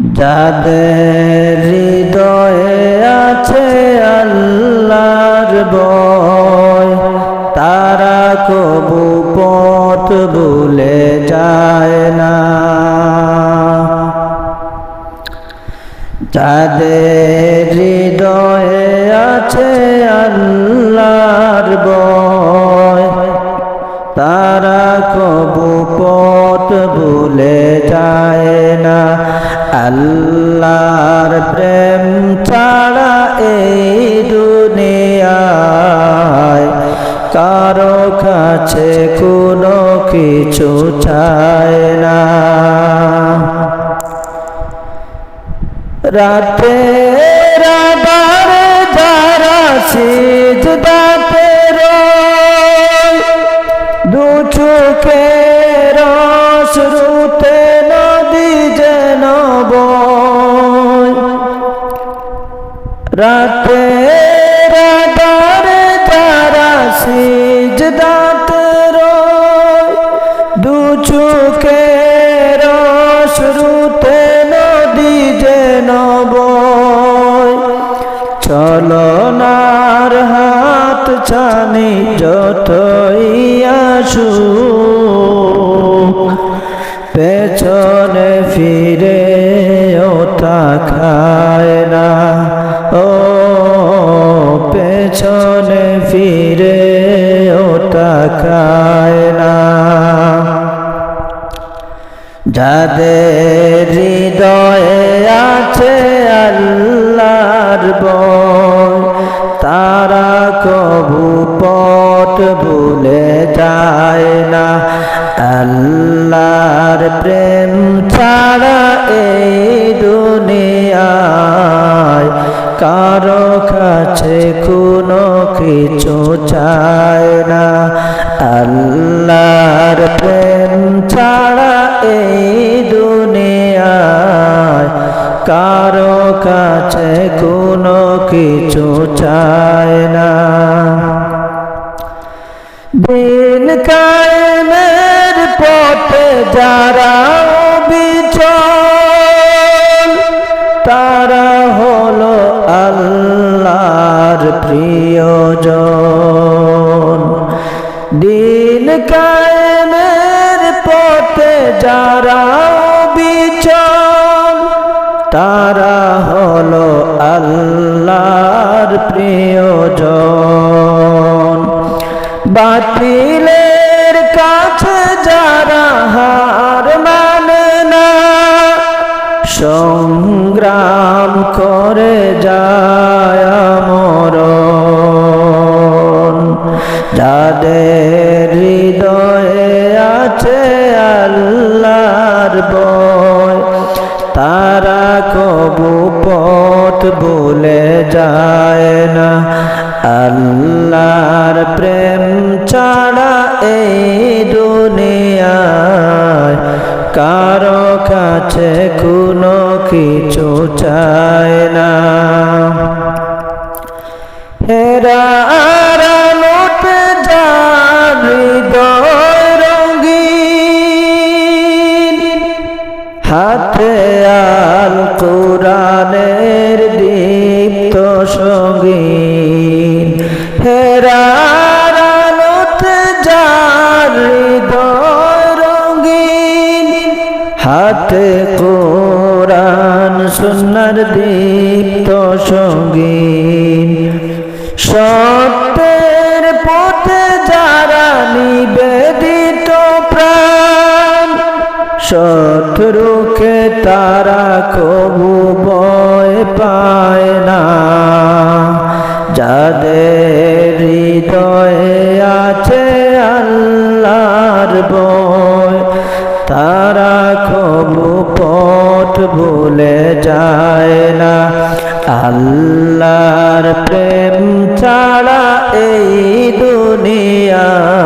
যাদের হৃদয়ে আছে আল্লাহর বয় তারা কবু পথ ভুলে যায় না। যাদের হৃদয়ে আছে আল্লাহর বয় তারা কবু পথ ভুলে যায় আল্লাহর প্রেম ছাড়া এই দুনিয়ায় কারও কাছে কোনো কিছু চায় না। রাতে রাবার যারা সিজদাতে রয় দু চোখের শুরুতে রাতে রাবার যারা সিজদাতে রয়, দু চোখের শুরুতে নদী যেন বয় চলনার হাত ছানি যতই আসু পেছনে ফিরে ও তাকায় না। যাদের হৃদয়ে আছে আল্লাহর বয় তারা কবু পথ ভুলে যায় না। আল্লাহর প্রেম ছাড়া এই দুনিয়ায় কারও কাছে কোনো কিছু চায় না। আল্লাহর প্রেম ছাড়া এই দুনিয়ায় কারও কাছে কোনো কিছু চায় না। হলো আল্লাহর প্রিয়জন। বাতিলের কাছে যারা হার মানে না, সংগ্রাম করে যায় মরণ যাদের হৃদয়ে আছে আল্লাহর বয়, তারা বলে যায় না। আল্লাহর প্রেম ছাড়া এই দুনিয়ায় কারও কাছে কোনো কিছু চায় না। হেরা হাতে আল আলোতে যার হৃদয় রঙিন, হাতে কোরআন, সুন্নার দীপ্ত সঙ্গীন। সত্যের পথে যারা নিবেদিত প্রাণ শত্রুকে তারা কবু ভয় যাদের হৃদয়ে আছে আল্লাহর বয় তারা খুব পথ ভুলে যায় না। আল্লাহর প্রেম ছাড়া এই দুনিয়ায়